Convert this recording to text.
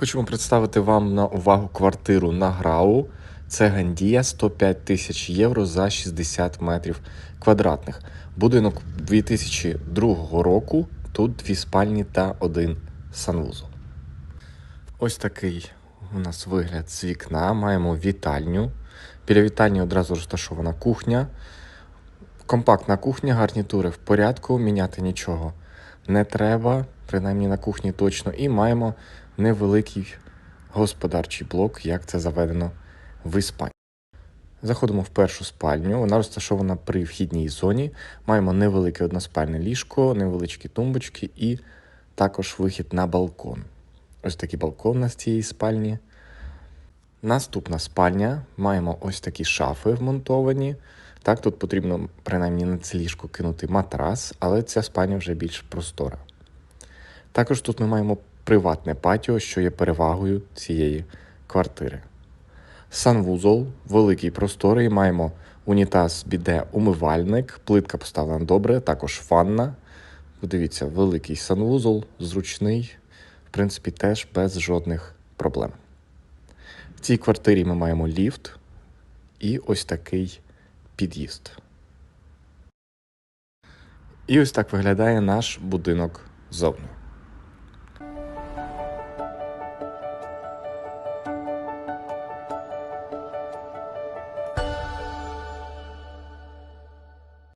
Хочемо представити вам на увагу квартиру на Грау. Це Гандія 105 тисяч євро за 60 метрів квадратних. Будинок 2002 року. Тут дві спальні та один санвузол. Ось такий у нас вигляд з вікна. Маємо вітальню. Біля вітальні одразу розташована кухня. Компактна кухня, гарнітури в порядку, міняти нічого не треба, принаймні на кухні точно. І маємо невеликий господарчий блок, як це заведено в Іспанії. Заходимо в першу спальню. Вона розташована при вхідній зоні. Маємо невелике односпальне ліжко, невеличкі тумбочки і також вихід на балкон. Ось такий балкон у нас цієї спальні. Наступна спальня. Маємо ось такі шафи вмонтовані. Так, тут потрібно принаймні на це ліжко кинути матрас, але ця спальня вже більш простора. Також тут ми маємо приватне патіо, що є перевагою цієї квартири. Санвузол, великий просторий, маємо унітаз, біде, умивальник, плитка поставлена добре, також ванна. Подивіться, великий санвузол, зручний, в принципі, теж без жодних проблем. В цій квартирі ми маємо ліфт і ось такий під'їзд. І ось так виглядає наш будинок ззовні.